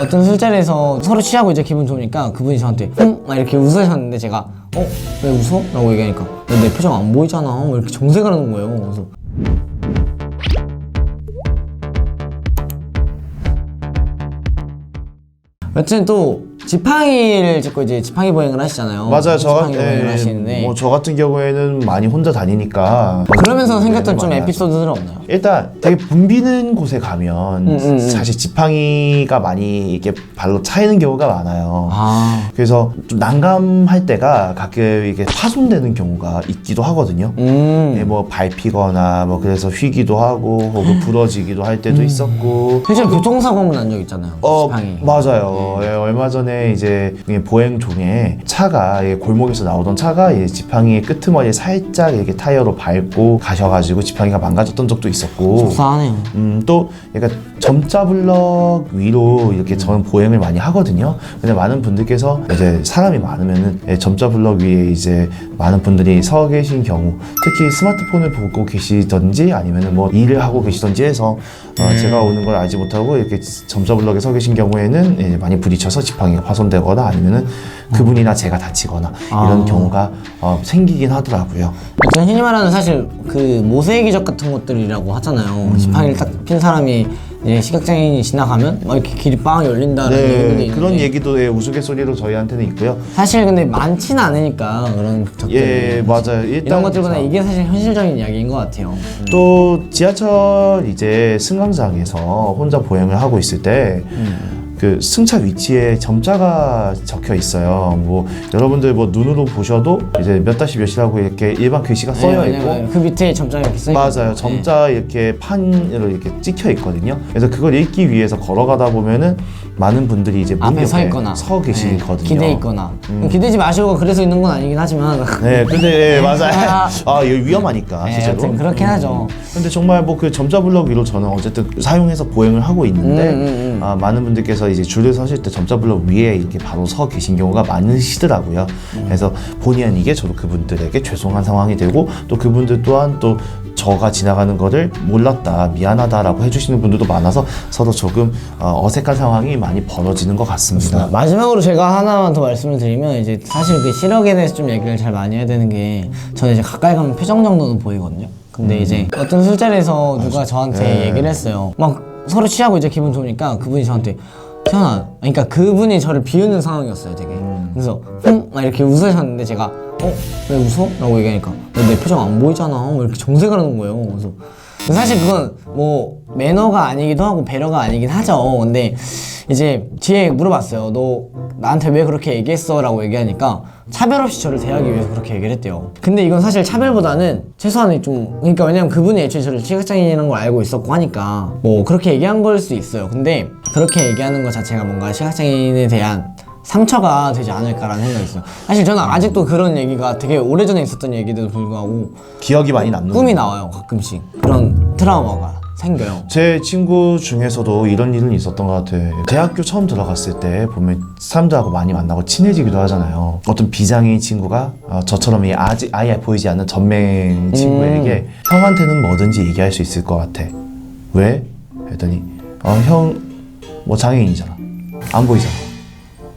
어떤 술자리에서 서로 취하고 이제 기분 좋으니까 그분이 저한테 응? 막 이렇게 웃으셨는데 제가 어? 왜 웃어? 라고 얘기하니까 야, 내 표정 안 보이잖아 왜 이렇게 정색을 하는 거예요 그래서 여튼 또 지팡이를 짚고 이제 지팡이 보행을 하시잖아요 맞아요. 저, 지팡이 보행을 하시는데 뭐, 저 같은 경우에는 많이 혼자 다니니까. 그러면서 생겼던 좀 많이 하죠. 에피소드들은 없나요? 일단 되게 붐 비는 곳에 가면 음, 음. 사실 지팡이가 많이 이렇게 발로 차이는 경우가 많아요. 아 그래서 좀 난감할 때가 가끔 이게 파손되는 경우가 있기도 하거든요. 음. 예, 뭐 밟히거나 뭐 그래서 휘기도 하고 혹은 부러지기도 할 때도 있었고 실제로 교통사고는 난적 있잖아요 어 지팡이 맞아요. 예, 얼마 전에 이제 보행 중에 차가 예, 골목에서 나오던 차가 예, 지팡이의 끄트머리에 살짝 이렇게 타이어로 밟고 가셔가지고 지팡이가 망가졌던 적도 있었고. 속상하네요. 음, 또 약간 점자 블럭 위로 이렇게 저는 보행을 많이 하거든요. 근데 많은 분들께서 이제 사람이 많으면은 예, 점자 블럭 위에 이제 많은 분들이 서 계신 경우, 특히 스마트폰을 보고 계시던지 아니면은 뭐 일을 하고 계시던지 해서 어, 제가 오는 걸 알지 못하고 이렇게 점자 블럭에 서 계신 경우에는 예, 많이 부딪혀서 지팡이가 파손되거나 아니면은 그분이나 제가 다치거나 이런 아. 경우가 어, 생기긴 하더라고요. 저는 흔히 말하는 사실 그 모세의 기적 같은 것들이라고 하잖아요. 지팡이를 딱 핀 사람이 이제 시각장애인이 지나가면 막 이렇게 길이 빵 열린다는 얘기도 네, 있는데 그런 얘기도 예, 우스갯소리로 저희한테는 있고요. 사실 근데 많지는 않으니까 그런 적들이 예, 맞아요. 일단 이런 것들보다 자, 이게 사실 현실적인 이야기인 것 같아요. 또 지하철 이제 승강장에서 혼자 보행을 하고 있을 때. 그 승차 위치에 점자가 적혀 있어요. 뭐 여러분들 뭐 눈으로 보셔도 이제 몇 다시 몇이라고 이렇게 일반 글씨가 써여 네, 있고 그 밑에 점장이 이렇게 써 맞아요. 점자 이렇게 판으로 이렇게 찍혀 있거든요. 그래서 그걸 읽기 위해서 걸어가다 보면는 많은 분들이 이제 문 앞에 서 옆에 있거나 서 계시거든요. 음. 기대 있거나 기대지 마시고 그래서 있는 건 아니긴 하지만 네, 근데 예, 맞아요. 아, 이거 위험하니까 네, 실제로. 여튼 그렇긴 하죠. 근데 정말 뭐 그 점자 블럭 위로 저는 어쨌든 사용해서 보행을 하고 있는데 음, 음, 아, 많은 분들께서 이제 줄을 서실 때 점자 블럭 위에 이렇게 바로 서 계신 경우가 많으시더라고요. 그래서 본의 아니게 저도 그분들에게 죄송한 상황이 되고 또 그분들 또한 또 저가 지나가는 거를 몰랐다 미안하다라고 해주시는 분들도 많아서 서로 조금 어, 어색한 상황이 많이 벌어지는 것 같습니다. 마지막으로 제가 하나만 더 말씀을 드리면 이제 사실 그 시력에 대해서 좀 얘기를 잘 많이 해야 되는 게 저는 이제 가까이 가면 표정 정도는 보이거든요. 근데 이제 어떤 술자리에서 누가 저한테 네. 얘기를 했어요. 막 서로 취하고 이제 기분 좋으니까 그분이 저한테 태연아, 그러니까 그분이 저를 비웃는 상황이었어요, 되게. 그래서 응? 막 이렇게 웃으셨는데 제가 어? 왜 웃어? 라고 얘기하니까 야, 내 표정 안 보이잖아. 왜 이렇게 정색을 하는 거예요. 그래서 사실 그건 뭐 매너가 아니기도 하고 배려가 아니긴 하죠. 근데 이제 뒤에 물어봤어요. 너 나한테 왜 그렇게 얘기했어? 라고 얘기하니까 차별 없이 저를 대하기 위해서 그렇게 얘기를 했대요. 근데 이건 사실 차별보다는 최소한의 좀 그러니까 왜냐면 그분이 애초에 저를 시각장애인이라는 걸 알고 있었고 하니까 뭐 그렇게 얘기한 걸 수 있어요. 근데 그렇게 얘기하는 것 자체가 뭔가 시각장애인에 대한 상처가 되지 않을까라는 생각이 있어요. 사실 저는 아직도 그런 얘기가 되게 오래전에 있었던 얘기에도 불구하고 기억이 많이 남는 꿈이 나와요 가끔씩 그런 트라우마가 생겨요 제 친구 중에서도 이런 일은 있었던 것 같아요. 대학교 처음 들어갔을 때 보면 사람들하고 많이 만나고 친해지기도 하잖아요. 어떤 비장애인 친구가 어, 저처럼 이 아직 아예 보이지 않는 전맹 친구에게 형한테는 뭐든지 얘기할 수 있을 것 같아. 왜? 했더니 어, 형 뭐 장애인이잖아. 안 보이잖아.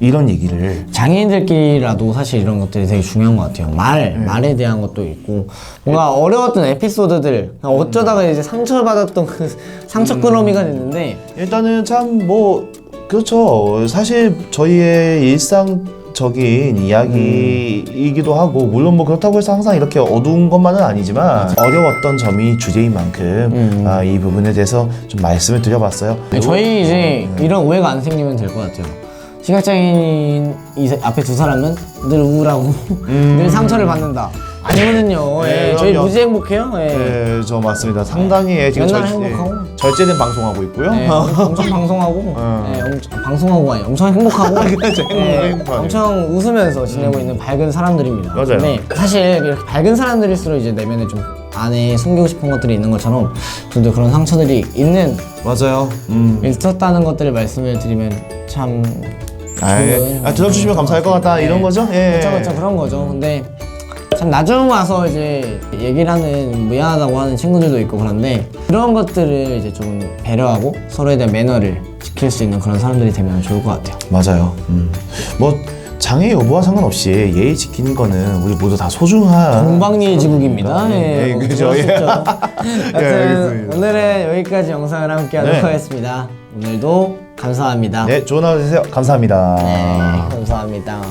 이런 얘기를. 장애인들끼리라도 사실 이런 것들이 되게 중요한 것 같아요. 말, 말에 대한 것도 있고 뭔가 어려웠던 에피소드들 어쩌다가 이제 상처받았던 그 상처 끌어미가 됐는데. 일단은 참 뭐 그렇죠. 사실 저희의 일상적인 이야기이기도 하고 물론 뭐 그렇다고 해서 항상 이렇게 어두운 것만은 아니지만 어려웠던 점이 주제인 만큼 아, 이 부분에 대해서 좀 말씀을 드려봤어요. 저희 이제 이런 오해가 안 생기면 될 것 같아요 시각장애인 이 사- 앞에 두 사람은 늘 우울하고 늘 상처를 받는다 아니거든요 네, 예, 저희 그럼요. 무지 행복해요 예. 네, 저 맞습니다. 상당히 예, 지금 맨날 절- 행복하고. 예, 절제된 방송하고 있고요. 네, 엄청 방송하고, 네, 엄청 방송하고 아니 엄청 행복하고, 그렇죠. 행복, 네, 행복하네요. 엄청 웃으면서 지내고 있는 밝은 사람들입니다. 맞아요. 근데 사실 이렇게 밝은 사람들일수록 이제 내면에 좀 안에 숨기고 싶은 것들이 있는 것처럼 저도 그런 상처들이 있는 맞아요. 음. 있었다는 것들을 말씀을 드리면 참 아, 예. 아, 들어주시면 감사할 것 같다 이런 거죠? 예. 그렇죠, 그렇죠 그런 거죠. 근데 참 나중 와서 이제 얘기를 하는 미안하다고 하는 친구들도 있고 그런데 그런 것들을 이제 좀 배려하고 서로에 대한 매너를 지킬 수 있는 그런 사람들이 되면 좋을 것 같아요. 맞아요. 음. 뭐 장애 여부와 상관없이 예의 지키는 거는 우리 모두 다 소중한 동방리의 지국입니다. 네, 예, 뭐 그죠. 그럴 수 예. 있죠. 예, 알겠습니다. 오늘은 여기까지 영상을 함께 하도록 네. 하겠습니다. 오늘도 감사합니다. 네, 좋은 하루 되세요. 감사합니다. 네, 감사합니다.